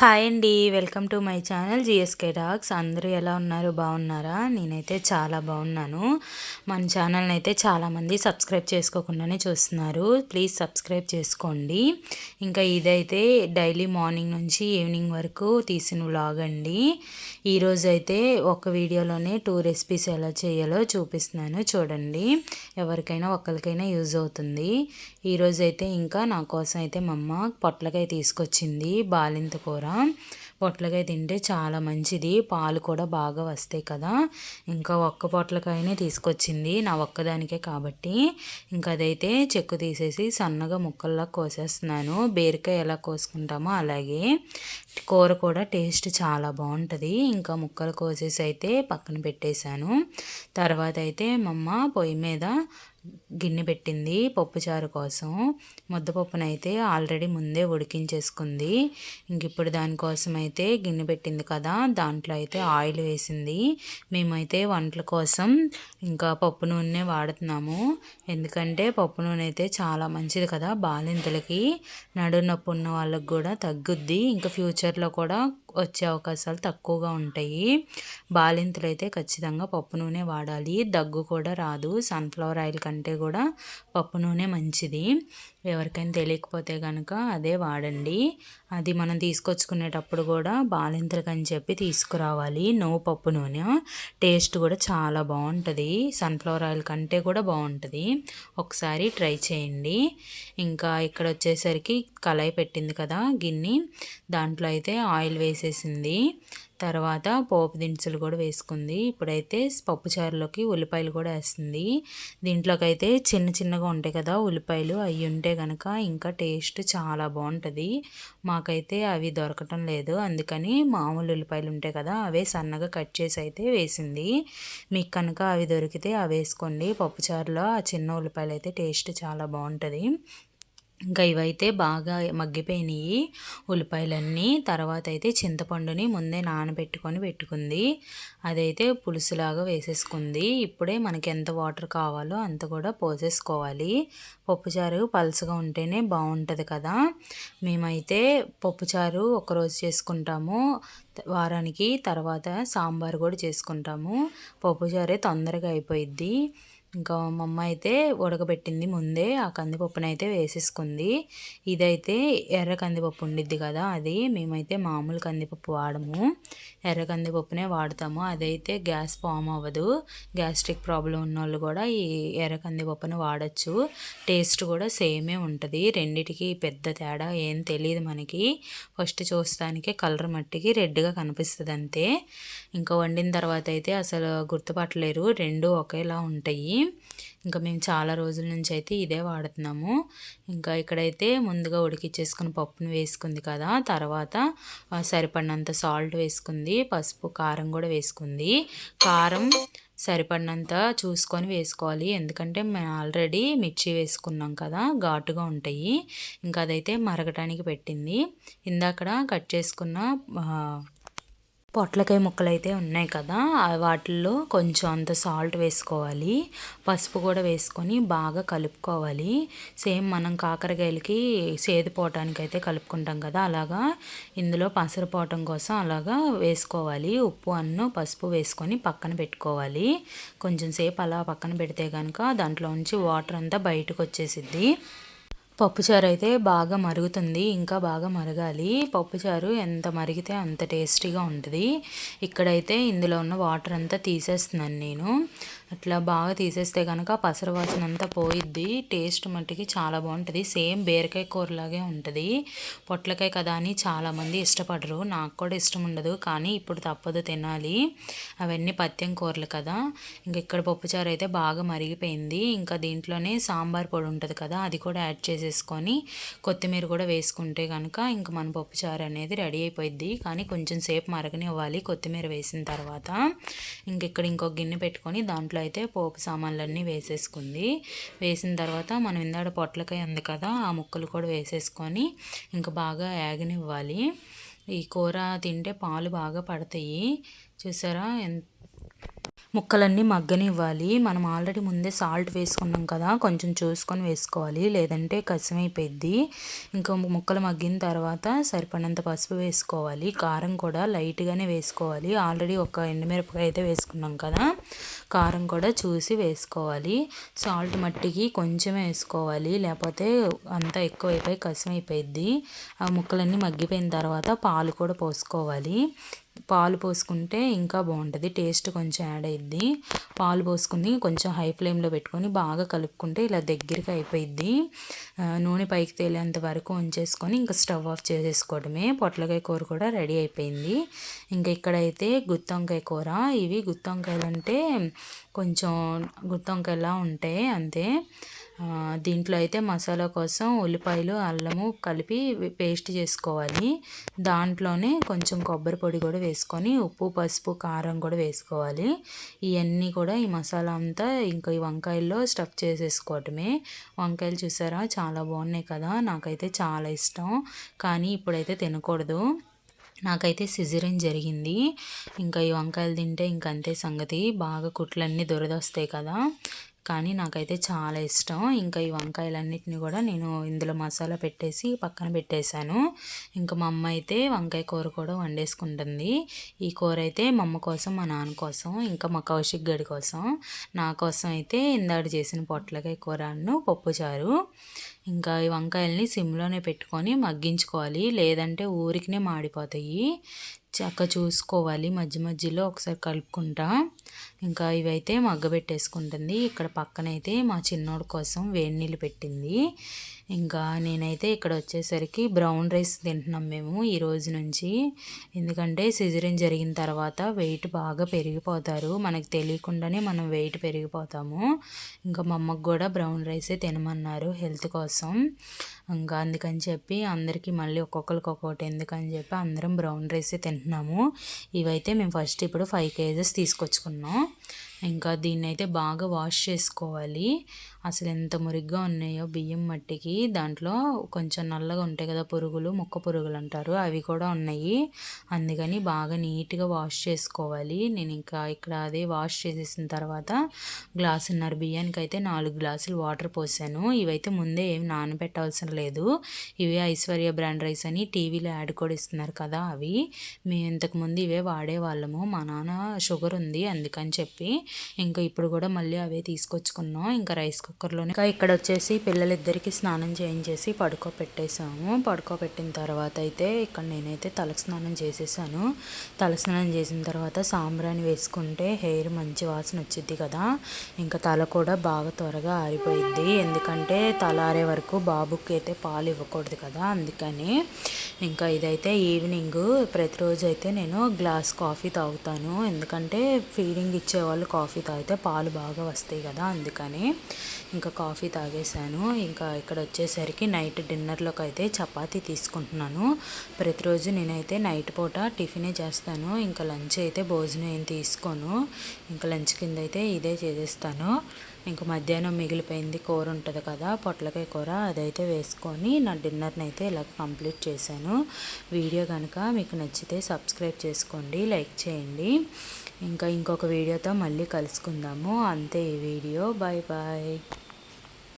Hi అండి welcome to my channel GSK talks అందరూ ఎలా ఉన్నారు? బాగున్నారా? నేనైతే చాలా బాగున్నాను. మన ఛానల్ని అయితే చాలామంది సబ్స్క్రైబ్ చేసుకోకుండానే చూస్తున్నారు. ప్లీజ్ సబ్స్క్రైబ్ చేసుకోండి. ఇంకా ఇదైతే డైలీ మార్నింగ్ నుంచి ఈవినింగ్ వరకు తీసిన వ్లాగ్ అండి. ఈరోజు అయితే ఒక వీడియోలోనే టూ రెసిపీస్ ఎలా చేయాలో చూపిస్తున్నాను. చూడండి ఎవరికైనా ఒకరికైనా యూజ్ అవుతుంది. ఈరోజు అయితే ఇంకా నా కోసం అయితే మా అమ్మ పొట్లకాయ తీసుకొచ్చింది బాలింత కూర. పొట్లకాయ తింటే చాలా మంచిది. పాలు కూడా బాగా వస్తాయి కదా. ఇంకా ఒక్క పొట్లకాయనే తీసుకొచ్చింది. నా ఒక్కదానికే కాబట్టి. ఇంకా అదైతే చెక్కు తీసేసి సన్నగా ముక్కల్లా కోసేస్తున్నాను. బీరకాయ ఎలా కోసుకుంటామో అలాగే. కూర కూడా టేస్ట్ చాలా బాగుంటుంది. ఇంకా ముక్కలు కోసేసి అయితే పక్కన పెట్టేశాను. తర్వాత అయితే మా అమ్మ పొయ్యి మీద గిన్నె పెట్టింది పప్పుచారు కోసం. ముద్దపప్పునైతే ఆల్రెడీ ముందే ఉడికించేసుకుంది. ఇంక ఇప్పుడు దానికోసం అయితే గిన్నె పెట్టింది కదా దాంట్లో అయితే ఆయిల్ వేసింది. మేమైతే వంటల కోసం ఇంకా పప్పు నూనె వాడుతున్నాము. ఎందుకంటే పప్పు నూనె అయితే చాలా మంచిది కదా బాలింతలకి. నడు నొప్పి ఉన్న వాళ్ళకి కూడా తగ్గుద్ది. ఇంకా ఫ్యూచర్లో కూడా వచ్చే అవకాశాలు తక్కువగా ఉంటాయి. బాలింతలు అయితే ఖచ్చితంగా పప్పు నూనె వాడాలి. దగ్గు కూడా రాదు. సన్ఫ్లవర్ ఆయిల్ కంటే కూడా పప్పు నూనె మంచిది. ఎవరికైనా తెలియకపోతే కనుక అదే వాడండి. అది మనం తీసుకొచ్చుకునేటప్పుడు కూడా బాలింతలకు అని చెప్పి తీసుకురావాలి. నో పప్పు నూనె. టేస్ట్ కూడా చాలా బాగుంటుంది. సన్ఫ్లవర్ ఆయిల్ కంటే కూడా బాగుంటుంది. ఒకసారి ట్రై చేయండి. ఇంకా ఇక్కడ వచ్చేసరికి కళాయి పెట్టింది కదా గిన్నె. దాంట్లో అయితే ఆయిల్ వేసి వేసేసింది. తర్వాత పోపు దినుసులు కూడా వేసుకుంది. ఇప్పుడైతే పప్పుచారులోకి ఉల్లిపాయలు కూడా వేస్తుంది. దీంట్లోకైతే చిన్న చిన్నగా ఉంటాయి కదా ఉల్లిపాయలు అవి ఉంటే కనుక ఇంకా టేస్ట్ చాలా బాగుంటుంది. మాకైతే అవి దొరకటం లేదు. అందుకని మామూలు ఉల్లిపాయలు ఉంటాయి కదా అవే సన్నగా కట్ చేసి అయితే వేసింది. మీకు కనుక అవి దొరికితే అవి వేసుకోండి. పప్పుచారులో ఆ చిన్న ఉల్లిపాయలు అయితే టేస్ట్ చాలా బాగుంటుంది. ఇంకా ఇవైతే బాగా మగ్గిపోయినాయి ఉల్లిపాయలన్నీ. తర్వాత అయితే చింతపండుని ముందే నానబెట్టుకొని పెట్టుకుంది. అదైతే పులుసులాగా వేసేసుకుంది. ఇప్పుడే మనకి ఎంత వాటర్ కావాలో అంత కూడా పోసేసుకోవాలి. పప్పుచారు పలుసుగా ఉంటేనే బాగుంటుంది కదా. మేమైతే పప్పుచారు ఒకరోజు చేసుకుంటాము. వారానికి తర్వాత సాంబార్ కూడా చేసుకుంటాము. పప్పుచారే తొందరగా అయిపోయిద్ది. ఇంకా మా అమ్మ అయితే ఉడకబెట్టింది ముందే ఆ కందిపప్పునైతే వేసేసుకుంది. ఇదైతే ఎర్ర కందిపప్పు ఉండిద్ది కదా అది. మేమైతే మామూలు కందిపప్పు వాడము. ఎర్ర కందిపప్పునే వాడతాము. అదైతే గ్యాస్ ఫామ్ అవ్వదు. గ్యాస్ట్రిక్ ప్రాబ్లం ఉన్న వాళ్ళు కూడా ఈ ఎర్ర కందిపప్పును వాడచ్చు. టేస్ట్ కూడా సేమే ఉంటుంది. రెండిటికి పెద్ద తేడా ఏం తెలియదు మనకి. ఫస్ట్ చూస్తానికే కలర్ మట్టికి రెడ్గా కనిపిస్తుంది అంతే ఇంకా వండిన తర్వాత అయితే అసలు గుర్తుపట్టలేరు. రెండు ఒకేలా ఉంటాయి. ఇంకా మేము చాలా రోజుల నుంచి అయితే ఇదే వాడుతున్నాము. ఇంకా ఇక్కడైతే ముందుగా ఉడికిచ్చేసుకుని పప్పును వేసుకుంది కదా తర్వాత సరిపడినంత సాల్ట్ వేసుకుంది పసుపు కారం కూడా వేసుకుంది. కారం సరిపడినంత చూసుకొని వేసుకోవాలి ఎందుకంటే మేము ఆల్రెడీ మిర్చి వేసుకున్నాం కదా ఘాటుగా ఉంటాయి. ఇంకా అదైతే మరగటానికి పెట్టింది. ఇందాకడ కట్ చేసుకున్న పొట్లకాయ ముక్కలు అయితే ఉన్నాయి కదా వాటిల్లో కొంచెం అంత సాల్ట్ వేసుకోవాలి. పసుపు కూడా వేసుకొని బాగా కలుపుకోవాలి. సేమ్ మనం కాకరకాయలకి సేదిపోవటానికి అయితే కలుపుకుంటాం కదా అలాగా ఇందులో పసరపోవటం కోసం అలాగా వేసుకోవాలి. ఉప్పు అన్ను పసుపు వేసుకొని పక్కన పెట్టుకోవాలి. కొంచెం సేపు అలా పక్కన పెడితే కనుక దాంట్లో నుంచి వాటర్ అంతా బయటకు వచ్చేసిద్ది. పప్పుచారు అయితే బాగా మరుగుతుంది ఇంకా బాగా మరగాలి. పప్పుచారు ఎంత మరిగితే అంత టేస్టీగా ఉంటుంది. ఇక్కడైతే ఇందులో ఉన్న వాటర్ అంతా తీసేస్తున్నాను నేను. అట్లా బాగా తీసేస్తే కనుక పసర వాసన అంతా పోయిద్ది. టేస్ట్ మట్టికి చాలా బాగుంటుంది. సేమ్ బీరకాయ కూరలాగే ఉంటుంది. పొట్లకాయ కదా అని చాలామంది ఇష్టపడరు. నాకు కూడా ఇష్టం ఉండదు. కానీ ఇప్పుడు తప్పదు తినాలి. అవన్నీ పత్యం కూరలు కదా. ఇంక ఇక్కడ పప్పుచారు అయితే బాగా మరిగిపోయింది. ఇంకా దీంట్లోనే సాంబార్ పొడి ఉంటుంది కదా అది కూడా యాడ్ చేసేసుకొని కొత్తిమీర కూడా వేసుకుంటే కనుక ఇంక మన పప్పుచారు అనేది రెడీ అయిపోయింది కానీ కొంచెం సేపు మరగనివ్వాలి కొత్తిమీర వేసిన తర్వాత. ఇంక ఇక్కడ ఇంకొక గిన్నె పెట్టుకొని దాంట్లో దాంట్లో అయితే పోపు సామాన్లన్నీ వేసేసుకుంది. వేసిన తర్వాత మనం ఇందాడ పొట్లకాయ ఉంది కదా ఆ ముక్కలు కూడా వేసేసుకొని ఇంకా బాగా యాగనివ్వాలి. ఈ కూర తింటే పాలు బాగా పడతాయి. చూసారా? ఎంత ముక్కలన్నీ మగ్గనివ్వాలి. మనం ఆల్రెడీ ముందే సాల్ట్ వేసుకున్నాం కదా కొంచెం చూసుకొని వేసుకోవాలి. లేదంటే కసిమైపోయిద్ది. ఇంకా ముక్కలు మగ్గిన తర్వాత సరిపడినంత పసుపు వేసుకోవాలి. కారం కూడా లైట్గానే వేసుకోవాలి. ఆల్రెడీ ఒక ఎండుమిరపకాయ అయితే వేసుకున్నాం కదా కారం కూడా చూసి వేసుకోవాలి. సాల్ట్ మట్టికి కొంచెమే వేసుకోవాలి. లేకపోతే అంతా ఎక్కువైపోయి కసిమైపోయిద్ది. ఆ ముక్కలన్నీ మగ్గిపోయిన తర్వాత పాలు కూడా పోసుకోవాలి. పాలు పోసుకుంటే ఇంకా బాగుంటుంది. టేస్ట్ కొంచెం యాడ్ అయ్యిద్ది పాలు పోసుకుని కొంచెం హై ఫ్లేమ్లో పెట్టుకొని బాగా కలుపుకుంటే ఇలా దగ్గరికి అయిపోయిద్ది. నూనె పైకి తేలేంత వరకు ఉంచేసుకొని ఇంకా స్టవ్ ఆఫ్ చేసేసుకోవడమే. పొట్లకాయ కూర కూడా రెడీ అయిపోయింది. ఇంకా ఇక్కడైతే గుత్తొంకాయ కూర. ఇవి గుత్తొంకాయలు అంటే కొంచెం గుత్తొంకాయలా ఉంటాయి అంతే. దీంట్లో అయితే మసాలా కోసం ఉల్లిపాయలు అల్లము కలిపి పేస్ట్ చేసుకోవాలి. దాంట్లోనే కొంచెం కొబ్బరి పొడి కూడా వేసుకొని ఉప్పు పసుపు కారం కూడా వేసుకోవాలి. ఇవన్నీ కూడా ఈ మసాలా అంతా ఇంకా ఈ వంకాయల్లో స్టఫ్ చేసేసుకోవటమే. వంకాయలు చూసారా? చాలా బాగున్నాయి కదా? నాకైతే చాలా ఇష్టం. కానీ ఇప్పుడైతే తినకూడదు. నాకైతే సిజరిన్ జరిగింది. ఇంకా ఈ వంకాయలు తింటే ఇంకంతే సంగతి. బాగా కుట్లన్నీ దొరదొస్తాయి కదా? కానీ నాకైతే చాలా ఇష్టం. ఇంకా ఈ వంకాయలన్నిటిని కూడా నేను ఇందులో మసాలా పెట్టేసి పక్కన పెట్టేశాను. ఇంకా మా అమ్మ అయితే వంకాయ కూర కూడా వండేసుకుంటుంది. ఈ కూర అయితే మా అమ్మ కోసం మా నాన్న కోసం ఇంకా మా కౌశిక్ గడి కోసం. నా కోసం అయితే ఇందాడు చేసిన పొట్లకాయ కూరను పప్పుచారు ఇంకా ఈ వంకాయల్ని సిమ్లోనే పెట్టుకొని మగ్గించుకోవాలి. లేదంటే ఊరికినే మాడిపోతాయి. చక్క చూసుకోవాలి. మధ్య మధ్యలో ఒకసారి కలుపుకుంటా. ఇంకా ఇవైతే మగ్గబెట్టేసుకుంటుంది. ఇక్కడ పక్కనైతే మా చిన్నోడు కోసం వేడి నీళ్ళు పెట్టింది. ఇంకా నేనైతే ఇక్కడ వచ్చేసరికి బ్రౌన్ రైస్ తింటున్నాం మేము ఈ రోజు నుంచి. ఎందుకంటే సిజరిన్ జరిగిన తర్వాత వెయిట్ బాగా పెరిగిపోతారు. మనకు తెలియకుండానే మనం వెయిట్ పెరిగిపోతాము. ఇంకా మా అమ్మకు కూడా బ్రౌన్ రైసే తినమన్నారు హెల్త్ కోసం. ఇంకా అందుకని చెప్పి అందరికీ మళ్ళీ ఒక్కొక్కరికి ఒక్కొక్కటి ఎందుకని చెప్పి అందరం బ్రౌన్ రైసే తింటున్నాము. ఇవైతే మేము ఫస్ట్ ఇప్పుడు ఫైవ్ కేజెస్ తీసుకొచ్చుకున్నాం ఇంకా దీన్ని అయితే బాగా వాష్ చేసుకోవాలి. అసలు ఎంత మురిగ్గా ఉన్నాయో బియ్యం మట్టికి. దాంట్లో కొంచెం నల్లగా ఉంటాయి కదా పురుగులు మొక్క పురుగులు అంటారు. అవి కూడా ఉన్నాయి. అందుకని బాగా నీట్గా వాష్ చేసుకోవాలి. నేను ఇంకా ఇక్కడ అదే వాష్ చేసేసిన తర్వాత గ్లాసున్నర బియ్యానికి అయితే నాలుగు గ్లాసులు వాటర్ పోసాను. ఇవైతే ముందే ఏం నానబెట్టవలసిన లేదు. ఇవే ఐశ్వర్య బ్రాండ్ రైస్ అని టీవీలో యాడ్ కూడా ఇస్తున్నారు కదా అవి. మేము ఇంతకుముందు ఇవే వాడేవాళ్ళము. మా నాన్న షుగర్ ఉంది అందుకని చెప్పి ఇంకా ఇప్పుడు కూడా మళ్ళీ అవే తీసుకొచ్చుకున్నాం. ఇంకా రైస్ కుక్కర్లోనే. ఇంకా ఇక్కడ వచ్చేసి పిల్లలిద్దరికి స్నానం చేయించేసి పడుకోబెట్టేసాము పడుకోబెట్టిన తర్వాత అయితే ఇక్కడ నేనైతే తలస్నానం చేసేసాను. తలస్నానం చేసిన తర్వాత సాంబ్రాన్ని వేసుకుంటే హెయిర్ మంచి వాసన వచ్చింది కదా. ఇంకా తల కూడా బాగా త్వరగా ఆరిపోయింది ఎందుకంటే తల ఆరే వరకు బాబుకి అయితే పాలు ఇవ్వకూడదు కదా. అందుకని ఇంకా ఇదైతే ఈవినింగ్. ప్రతిరోజు అయితే నేను గ్లాస్ కాఫీ తాగుతాను. ఎందుకంటే ఫీడింగ్ ఇచ్చేవాళ్ళు కాఫీ తాగితే పాలు బాగా వస్తాయి కదా. అందుకని ఇంకా కాఫీ తాగేశాను. ఇంకా ఇక్కడ వచ్చేసరికి నైట్ డిన్నర్లోకి అయితే చపాతీ తీసుకుంటున్నాను. ప్రతిరోజు నేనైతే నైట్ పూట టిఫినే చేస్తాను. ఇంకా లంచ్ అయితే భోజనం ఏం తీసుకోను. ఇంకా లంచ్ కింద అయితే ఇదే చేసేస్తాను. ఇంకా మధ్యాహ్నం మిగిలిపోయింది కూర ఉంటుంది కదా పొట్లకాయ కూర అదైతే వేసుకొని నా డిన్నర్ని అయితే ఇలా కంప్లీట్ చేశాను. వీడియో కనుక మీకు నచ్చితే సబ్స్క్రైబ్ చేసుకోండి లైక్ చేయండి. ఇంకా ఇంకొక వీడియోతో మళ్ళీ కలుసుకుందాము. అంతే ఈ వీడియో. Bye bye